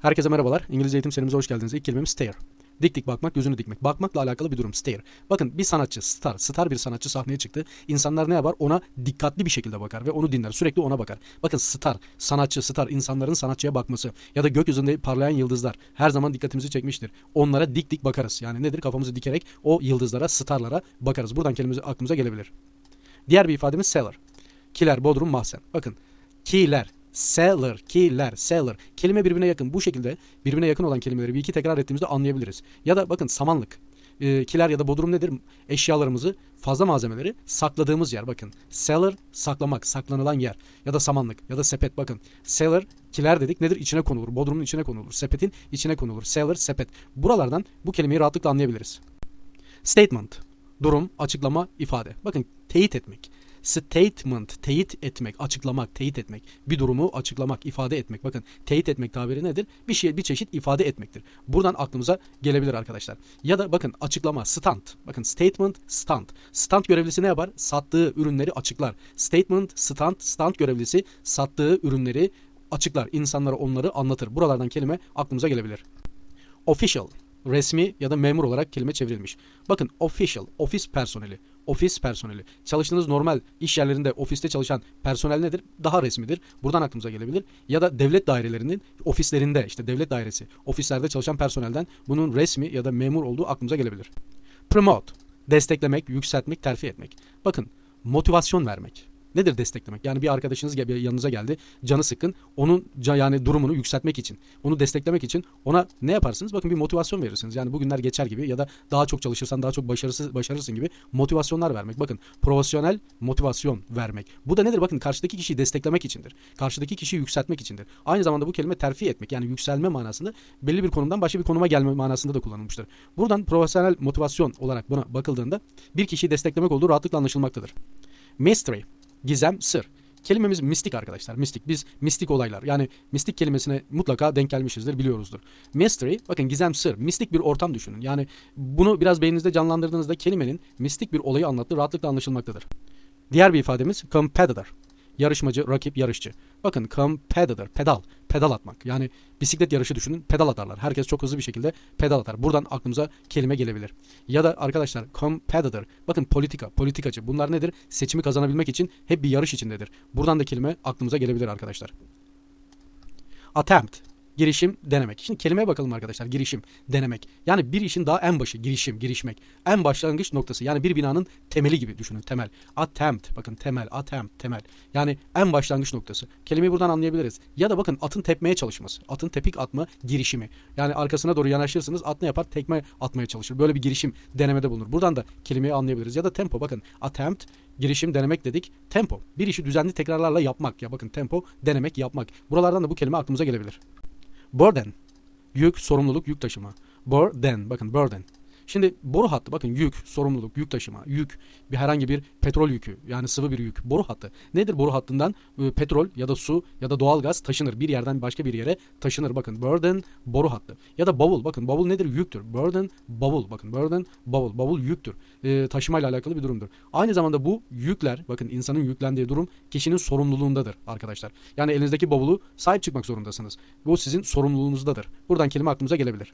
Herkese merhabalar. İngilizce eğitim serimize hoş geldiniz. İlk kelimemiz stare. Dik dik bakmak, gözünü dikmek. Bakmakla alakalı bir durum. Stare. Bakın bir sanatçı, star, star bir sanatçı sahneye çıktı. İnsanlar ne yapar? Ona dikkatli bir şekilde bakar ve onu dinler. Sürekli ona bakar. Bakın star, sanatçı, star, insanların sanatçıya bakması ya da gökyüzünde parlayan yıldızlar her zaman dikkatimizi çekmiştir. Onlara dik dik bakarız. Yani nedir? Kafamızı dikerek o yıldızlara, starlara bakarız. Buradan kelimemiz aklımıza gelebilir. Diğer bir ifademiz cellar. Kiler, bodrum, mahzen. Bakın kiler, Cellar, killer, cellar. Kelime birbirine yakın. Bu şekilde birbirine yakın olan kelimeleri bir iki tekrar ettiğimizde anlayabiliriz. Ya da bakın samanlık. E, kiler ya da bodrum nedir? Eşyalarımızı, fazla malzemeleri sakladığımız yer. Bakın cellar saklamak, saklanılan yer. Ya da samanlık ya da sepet. Bakın cellar, kiler dedik nedir? İçine konulur. Bodrumun içine konulur. Sepetin içine konulur. Cellar, sepet. Buralardan bu kelimeyi rahatlıkla anlayabiliriz. Statement. Durum, açıklama, ifade. Bakın teyit etmek. Statement, teyit etmek, açıklamak, teyit etmek. Bir durumu açıklamak, ifade etmek. Bakın teyit etmek tabiri nedir? Bir şey, bir çeşit ifade etmektir. Buradan aklımıza gelebilir arkadaşlar. Ya da bakın açıklama, stand. Bakın statement, stand. Stand görevlisi ne yapar? Sattığı ürünleri açıklar. Statement, stand, stand görevlisi sattığı ürünleri açıklar. İnsanlara onları anlatır. Buralardan kelime aklımıza gelebilir. Official resmi ya da memur olarak kelime çevrilmiş. Bakın official, ofis personeli, ofis personeli. Çalıştığınız normal iş yerlerinde ofiste çalışan personel nedir? Daha resmidir. Buradan aklımıza gelebilir. Ya da devlet dairelerinin ofislerinde işte devlet dairesi, ofislerde çalışan personelden bunun resmi ya da memur olduğu aklımıza gelebilir. Promote, desteklemek, yükseltmek, terfi etmek. Bakın motivasyon vermek. Nedir desteklemek? Yani bir arkadaşınız yanınıza geldi, canı sıkkın. Onun ca- yani durumunu yükseltmek için, onu desteklemek için ona ne yaparsınız? Bakın bir motivasyon verirsiniz. Yani bugünler geçer gibi ya da daha çok çalışırsan daha çok başarısız başarırsın gibi motivasyonlar vermek. Bakın profesyonel motivasyon vermek. Bu da nedir? Bakın karşıdaki kişiyi desteklemek içindir. Karşıdaki kişiyi yükseltmek içindir. Aynı zamanda bu kelime terfi etmek yani yükselme manasında belli bir konumdan başka bir konuma gelme manasında da kullanılmıştır. Buradan profesyonel motivasyon olarak buna bakıldığında bir kişiyi desteklemek olduğu rahatlıkla anlaşılmaktadır. Mystery Gizem, sır. Kelimemiz mistik arkadaşlar. Mistik. Biz mistik olaylar. Yani mistik kelimesine mutlaka denk gelmişizdir, biliyoruzdur. Mystery, bakın gizem, sır. Mistik bir ortam düşünün. Yani bunu biraz beyninizde canlandırdığınızda kelimenin mistik bir olayı anlattığı rahatlıkla anlaşılmaktadır. Diğer bir ifademiz competitor. Yarışmacı, rakip, yarışçı. Bakın competitor, pedal, pedal atmak. Yani bisiklet yarışı düşünün, pedal atarlar. Herkes çok hızlı bir şekilde pedal atar. Buradan aklımıza kelime gelebilir. Ya da arkadaşlar competitor, bakın politika, politikacı. Bunlar nedir? Seçimi kazanabilmek için hep bir yarış içindedir. Buradan da kelime aklımıza gelebilir arkadaşlar. Attempt, girişim, denemek. Şimdi kelimeye bakalım arkadaşlar. Girişim, denemek. Yani bir işin daha en başı, girişim, girişmek. En başlangıç noktası. Yani bir binanın temeli gibi düşünün, temel. Attempt, bakın temel, attempt, temel. Yani en başlangıç noktası. Kelimeyi buradan anlayabiliriz. Ya da bakın atın tepmeye çalışması. Atın tepik atma girişimi. Yani arkasına doğru yanaşırsınız, at ne yapar? Tekme atmaya çalışır. Böyle bir girişim, denemede bulunur. Buradan da kelimeyi anlayabiliriz. Ya da tempo, bakın attempt, girişim, denemek dedik. Tempo, bir işi düzenli tekrarlarla yapmak. Ya bakın tempo, denemek, yapmak. Buralardan da bu kelime aklımıza gelebilir. Burden. Yük, sorumluluk, yük taşıma. Burden. Bakın burden. Şimdi boru hattı bakın yük, sorumluluk, yük taşıma, yük, bir herhangi bir petrol yükü yani sıvı bir yük. Boru hattı. Nedir boru hattından e, petrol ya da su ya da doğal gaz taşınır. Bir yerden başka bir yere taşınır. Bakın burden boru hattı. Ya da bavul bakın bavul nedir? Yüktür. Burden bavul bakın burden bavul. Bavul yüktür. E, taşımayla alakalı bir durumdur. Aynı zamanda bu yükler bakın insanın yüklendiği durum kişinin sorumluluğundadır arkadaşlar. Yani elinizdeki bavulu sahip çıkmak zorundasınız. Bu sizin sorumluluğunuzdadır. Buradan kelime aklımıza gelebilir.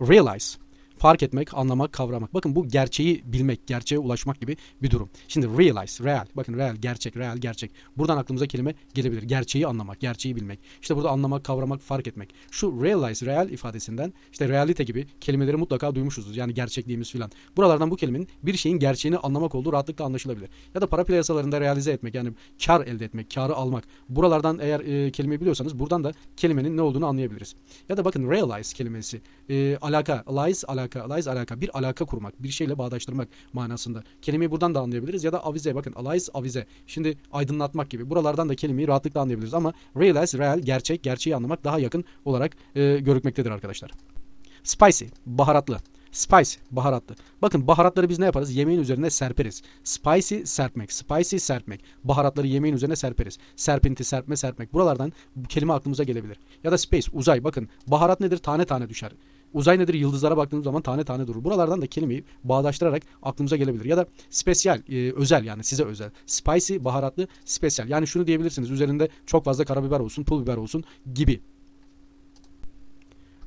Realize fark etmek, anlamak, kavramak. Bakın bu gerçeği bilmek, gerçeğe ulaşmak gibi bir durum. Şimdi realize, real. Bakın real, gerçek, real, gerçek. Buradan aklımıza kelime gelebilir. Gerçeği anlamak, gerçeği bilmek. İşte burada anlamak, kavramak, fark etmek. Şu realize, real ifadesinden işte realite gibi kelimeleri mutlaka duymuşuzdur. Yani gerçekliğimiz filan. Buralardan bu kelimenin bir şeyin gerçeğini anlamak olduğu rahatlıkla anlaşılabilir. Ya da para piyasalarında realize etmek yani kar elde etmek, karı almak. Buralardan eğer e, kelimeyi biliyorsanız buradan da kelimenin ne olduğunu anlayabiliriz. Ya da bakın realize kelimesi e, alaka, lies alaka, lies alaka, bir alaka kurmak, bir şeyle bağdaştırmak manasında. Kelimeyi buradan da anlayabiliriz ya da avize bakın lies avize. Şimdi aydınlatmak gibi. Buralardan da kelimeyi rahatlıkla anlayabiliriz ama realize, real, gerçek, gerçeği anlamak daha yakın olarak e, görükmektedir arkadaşlar. Spicy, baharatlı. Spice, baharatlı. Bakın baharatları biz ne yaparız? Yemeğin üzerine serperiz. Spicy, serpmek. Spicy, serpmek. Baharatları yemeğin üzerine serperiz. Serpinti, serpme, serpmek. Buralardan bu kelime aklımıza gelebilir. Ya da space, uzay. Bakın baharat nedir? Tane tane düşer. Uzay nedir? Yıldızlara baktığımız zaman tane tane durur. Buralardan da kelimeyi bağdaştırarak aklımıza gelebilir. Ya da spesyal, e, özel yani size özel. Spicy, baharatlı, spesyal. Yani şunu diyebilirsiniz. Üzerinde çok fazla karabiber olsun, pul biber olsun gibi.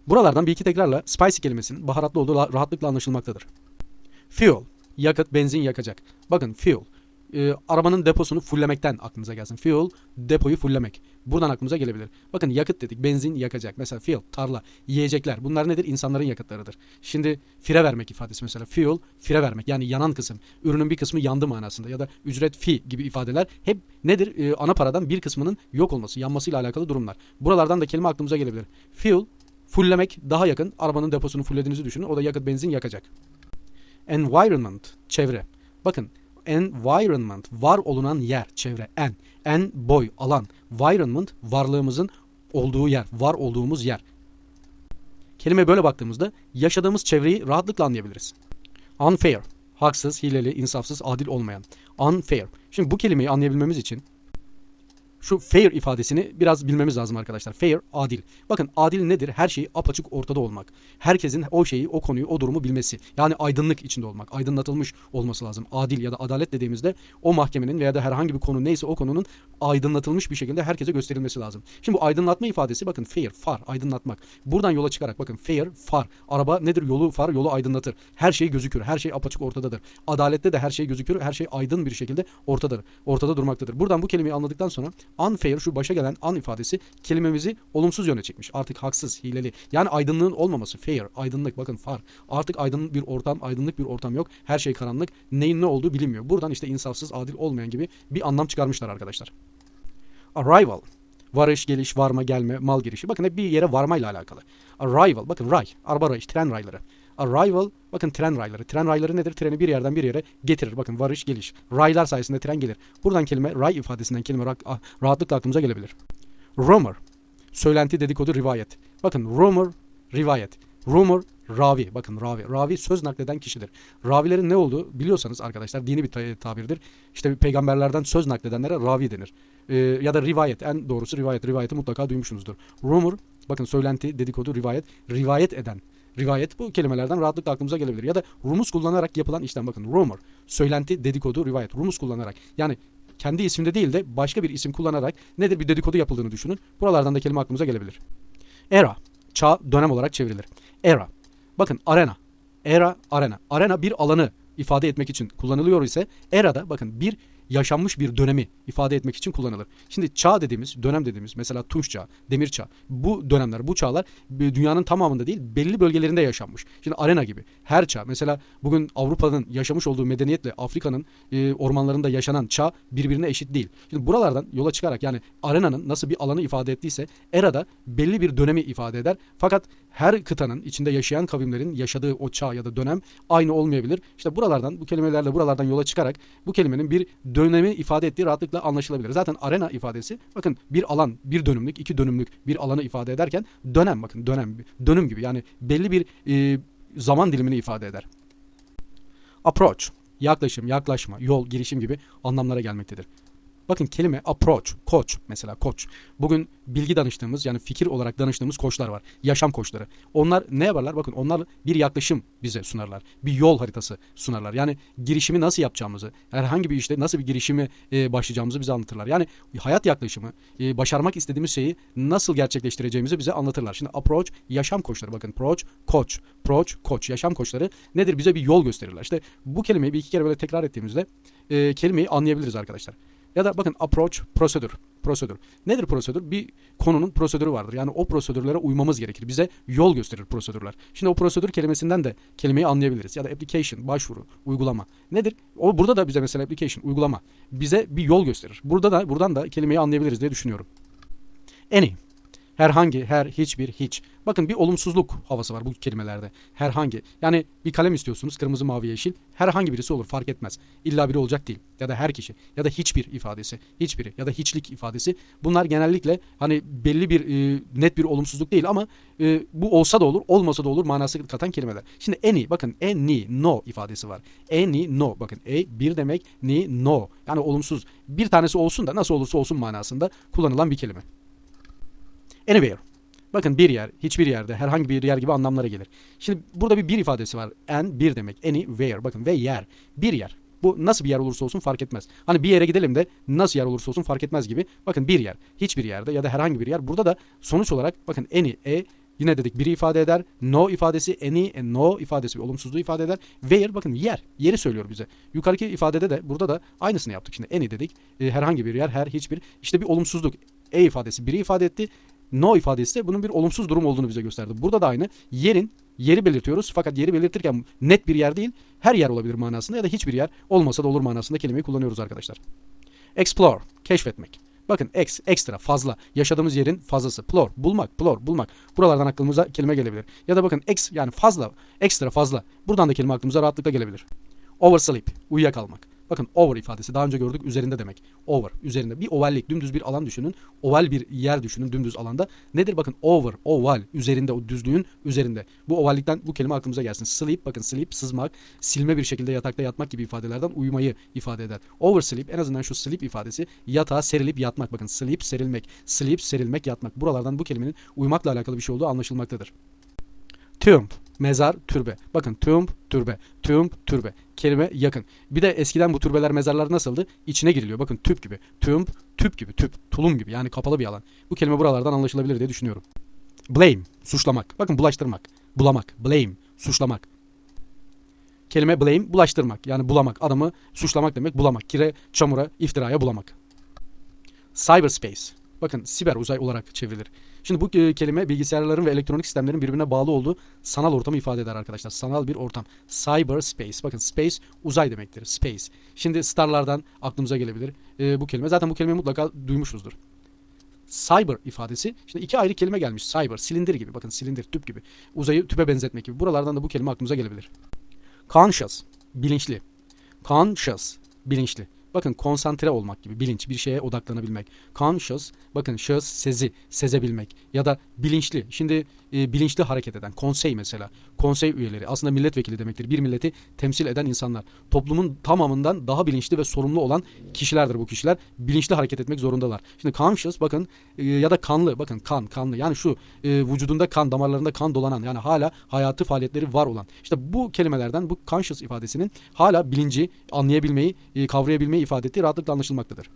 Buralardan bir iki tekrarla spicy kelimesinin baharatlı olduğu la- rahatlıkla anlaşılmaktadır. Fuel, yakıt, benzin yakacak. Bakın fuel, e, arabanın deposunu fullemekten aklınıza gelsin. Fuel, depoyu fullemek. Buradan aklımıza gelebilir. Bakın yakıt dedik, benzin yakacak. Mesela fuel, tarla, yiyecekler. Bunlar nedir? İnsanların yakıtlarıdır. Şimdi fire vermek ifadesi mesela. Fuel, fire vermek. Yani yanan kısım. Ürünün bir kısmı yandı manasında. Ya da ücret fi gibi ifadeler hep nedir? E, ana paradan bir kısmının yok olması, yanmasıyla alakalı durumlar. Buralardan da kelime aklımıza gelebilir. Fuel, fulllemek daha yakın. Arabanın deposunu fullediğinizi düşünün. O da yakıt, benzin yakacak. Environment, çevre. Bakın environment, var olunan yer, çevre. En, en boy, alan. Environment, varlığımızın olduğu yer, var olduğumuz yer. Kelime böyle baktığımızda yaşadığımız çevreyi rahatlıkla anlayabiliriz. Unfair, haksız, hileli, insafsız, adil olmayan. Unfair. Şimdi bu kelimeyi anlayabilmemiz için şu fair ifadesini biraz bilmemiz lazım arkadaşlar. Fair, adil. Bakın adil nedir? Her şey apaçık ortada olmak. Herkesin o şeyi, o konuyu, o durumu bilmesi. Yani aydınlık içinde olmak. Aydınlatılmış olması lazım. Adil ya da adalet dediğimizde o mahkemenin veya da herhangi bir konu neyse o konunun aydınlatılmış bir şekilde herkese gösterilmesi lazım. Şimdi bu aydınlatma ifadesi bakın fair, far, aydınlatmak. Buradan yola çıkarak bakın fair, far. Araba nedir? Yolu far, yolu aydınlatır. Her şey gözükür. Her şey apaçık ortadadır. Adalette de her şey gözükür. Her şey aydın bir şekilde ortadır. Ortada durmaktadır. Buradan bu kelimeyi anladıktan sonra unfair şu başa gelen un ifadesi kelimemizi olumsuz yöne çekmiş. Artık haksız, hileli. Yani aydınlığın olmaması. Fair, aydınlık bakın far. Artık aydınlık bir ortam, aydınlık bir ortam yok. Her şey karanlık. Neyin ne olduğu bilinmiyor. Buradan işte insafsız, adil olmayan gibi bir anlam çıkarmışlar arkadaşlar. Arrival. Varış, geliş, varma, gelme, mal girişi. Bakın hep bir yere varmayla alakalı. Arrival. Bakın ray. Araba rayı, tren rayları. Arrival. Bakın tren rayları. Tren rayları nedir? Treni bir yerden bir yere getirir. Bakın varış, geliş. Raylar sayesinde tren gelir. Buradan kelime ray ifadesinden kelime ah, rahatlıkla aklımıza gelebilir. Rumor. Söylenti, dedikodu, rivayet. Bakın rumor, rivayet. Rumor, ravi. Bakın ravi. Ravi söz nakleden kişidir. Ravilerin ne olduğu biliyorsanız arkadaşlar dini bir ta- tabirdir. İşte peygamberlerden söz nakledenlere ravi denir. Ee, ya da rivayet. En doğrusu rivayet. Rivayeti mutlaka duymuşsunuzdur. Rumor, bakın söylenti, dedikodu, rivayet. Rivayet eden. Rivayet bu kelimelerden rahatlıkla aklımıza gelebilir. Ya da rumuz kullanarak yapılan işlem bakın. Rumor, söylenti, dedikodu, rivayet. Rumuz kullanarak. Yani kendi isimde değil de başka bir isim kullanarak nedir bir dedikodu yapıldığını düşünün. Buralardan da kelime aklımıza gelebilir. Era, çağ, dönem olarak çevrilir. Era. Bakın arena. Era, arena. Arena bir alanı ifade etmek için kullanılıyor ise era da bakın bir yaşanmış bir dönemi ifade etmek için kullanılır. Şimdi çağ dediğimiz, dönem dediğimiz mesela Tunç çağı, Demir çağı. Bu dönemler, bu çağlar dünyanın tamamında değil belli bölgelerinde yaşanmış. Şimdi arena gibi her çağ mesela bugün Avrupa'nın yaşamış olduğu medeniyetle Afrika'nın e, ormanlarında yaşanan çağ birbirine eşit değil. Şimdi buralardan yola çıkarak yani arenanın nasıl bir alanı ifade ettiyse era da belli bir dönemi ifade eder. Fakat her kıtanın içinde yaşayan kavimlerin yaşadığı o çağ ya da dönem aynı olmayabilir. İşte buralardan bu kelimelerle buralardan yola çıkarak bu kelimenin bir dönemi ifade ettiği rahatlıkla anlaşılabilir. Zaten arena ifadesi bakın bir alan, bir dönümlük, iki dönümlük bir alanı ifade ederken dönem bakın dönem, dönüm gibi yani belli bir e, zaman dilimini ifade eder. Approach, yaklaşım, yaklaşma, yol, girişim gibi anlamlara gelmektedir. Bakın kelime approach, koç mesela koç. Bugün bilgi danıştığımız yani fikir olarak danıştığımız koçlar var. Yaşam koçları. Onlar ne yaparlar? Bakın onlar bir yaklaşım bize sunarlar. Bir yol haritası sunarlar. Yani girişimi nasıl yapacağımızı, herhangi bir işte nasıl bir girişimi e, başlayacağımızı bize anlatırlar. Yani hayat yaklaşımı, e, başarmak istediğimiz şeyi nasıl gerçekleştireceğimizi bize anlatırlar. Şimdi approach yaşam koçları. Bakın approach koç, approach koç, yaşam koçları nedir? Bize bir yol gösterirler. İşte bu kelimeyi bir iki kere böyle tekrar ettiğimizde e, kelimeyi anlayabiliriz arkadaşlar. Ya da bakın approach prosedür. Prosedür. Nedir prosedür? Bir konunun prosedürü vardır. Yani o prosedürlere uymamız gerekir. Bize yol gösterir prosedürler. Şimdi o prosedür kelimesinden de kelimeyi anlayabiliriz. Ya da application, başvuru, uygulama. Nedir? O burada da bize mesela application, uygulama. Bize bir yol gösterir. Burada da buradan da kelimeyi anlayabiliriz diye düşünüyorum. Any. Herhangi, her, hiçbir, hiç. Bakın bir olumsuzluk havası var bu kelimelerde. Herhangi. Yani bir kalem istiyorsunuz kırmızı, mavi, yeşil. Herhangi birisi olur fark etmez. İlla biri olacak değil. Ya da her kişi. Ya da hiçbir ifadesi. Hiçbiri. Ya da hiçlik ifadesi. Bunlar genellikle hani belli bir e, net bir olumsuzluk değil ama e, bu olsa da olur olmasa da olur manası katan kelimeler. Şimdi any bakın any, no ifadesi var. Any, no. Bakın a bir demek, ni, no. Yani olumsuz. Bir tanesi olsun da nasıl olursa olsun manasında kullanılan bir kelime. Anywhere. Bakın bir yer, hiçbir yerde, herhangi bir yer gibi anlamlara gelir. Şimdi burada bir bir ifadesi var. And bir demek. Anywhere. Bakın ve yer. Bir yer. Bu nasıl bir yer olursa olsun fark etmez. Hani bir yere gidelim de nasıl yer olursa olsun fark etmez gibi. Bakın bir yer. Hiçbir yerde ya da herhangi bir yer. Burada da sonuç olarak bakın any, e Yine dedik biri ifade eder. No ifadesi any and no ifadesi bir olumsuzluğu ifade eder. Where bakın yer. Yeri söylüyor bize. Yukarıki ifadede de burada da aynısını yaptık. Şimdi any dedik. E, herhangi bir yer, her hiçbir. İşte bir olumsuzluk. E ifadesi biri ifade etti. No ifadesi de bunun bir olumsuz durum olduğunu bize gösterdi. Burada da aynı. Yerin yeri belirtiyoruz. Fakat yeri belirtirken net bir yer değil, her yer olabilir manasında ya da hiçbir yer olmasa da olur manasında kelimeyi kullanıyoruz arkadaşlar. Explore, keşfetmek. Bakın ex, ekstra, fazla. Yaşadığımız yerin fazlası. Plor, bulmak, plor, bulmak. Buralardan aklımıza kelime gelebilir. Ya da bakın ex yani fazla, ekstra, fazla. Buradan da kelime aklımıza rahatlıkla gelebilir. Oversleep, uyuyakalmak. Bakın over ifadesi daha önce gördük üzerinde demek. Over, üzerinde. Bir ovallik, dümdüz bir alan düşünün. Oval bir yer düşünün dümdüz alanda. Nedir? Bakın over, oval, üzerinde, o düzlüğün üzerinde. Bu ovallikten bu kelime aklımıza gelsin. Sleep, bakın sleep, sızmak, silme bir şekilde yatakta yatmak gibi ifadelerden uyumayı ifade eder. Oversleep, en azından şu sleep ifadesi yatağa serilip yatmak. Bakın sleep, serilmek, sleep, serilmek, yatmak. Buralardan bu kelimenin uyumakla alakalı bir şey olduğu anlaşılmaktadır. Tomb, mezar, türbe. Bakın tomb, türbe. Tomb, türbe. Kelime yakın. Bir de eskiden bu türbeler, mezarlar nasıldı? İçine giriliyor. Bakın tüp gibi. Tomb, tüp gibi, tüp, tulum gibi. Yani kapalı bir alan. Bu kelime buralardan anlaşılabilir diye düşünüyorum. Blame, suçlamak. Bakın bulaştırmak, bulamak, blame, suçlamak. Kelime blame, bulaştırmak. Yani bulamak. Adamı suçlamak demek, bulamak. Kire, çamura, iftiraya bulamak. Cyberspace. Bakın siber uzay olarak çevrilir. Şimdi bu e, kelime bilgisayarların ve elektronik sistemlerin birbirine bağlı olduğu sanal ortamı ifade eder arkadaşlar. Sanal bir ortam. Cyberspace. Bakın space uzay demektir. Space. Şimdi starlardan aklımıza gelebilir e, bu kelime. Zaten bu kelimeyi mutlaka duymuşuzdur. Cyber ifadesi. Şimdi iki ayrı kelime gelmiş. Cyber, silindir gibi. Bakın silindir, tüp gibi. Uzayı tüpe benzetmek gibi. Buralardan da bu kelime aklımıza gelebilir. Conscious, bilinçli. Conscious, bilinçli. Bakın konsantre olmak gibi bilinç bir şeye odaklanabilmek. Conscious bakın şahıs sezi sezebilmek ya da bilinçli. Şimdi e, bilinçli hareket eden konsey mesela. Konsey üyeleri aslında milletvekili demektir. Bir milleti temsil eden insanlar. Toplumun tamamından daha bilinçli ve sorumlu olan kişilerdir bu kişiler. Bilinçli hareket etmek zorundalar. Şimdi conscious bakın e, ya da kanlı bakın kan kanlı yani şu e, vücudunda kan damarlarında kan dolanan yani hala hayatı faaliyetleri var olan. İşte bu kelimelerden bu conscious ifadesinin hala bilinci anlayabilmeyi, e, kavrayabilmeyi ifade ettiği rahatlıkla anlaşılmaktadır.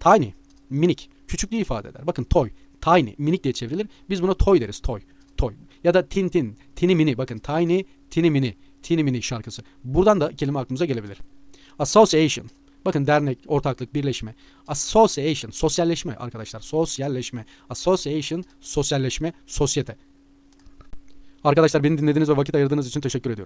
Tiny, minik, küçüklüğü ifade eder. Bakın toy, tiny, minik diye çevrilir. Biz buna toy deriz, toy. Ya da tin tin, tini mini. Bakın tiny, tini mini, tini mini şarkısı. Buradan da kelime aklımıza gelebilir. Association. Bakın dernek, ortaklık, birleşme. Association, sosyalleşme arkadaşlar. Sosyalleşme. Association, sosyalleşme, sosyete. Arkadaşlar beni dinlediğiniz ve vakit ayırdığınız için teşekkür ediyorum.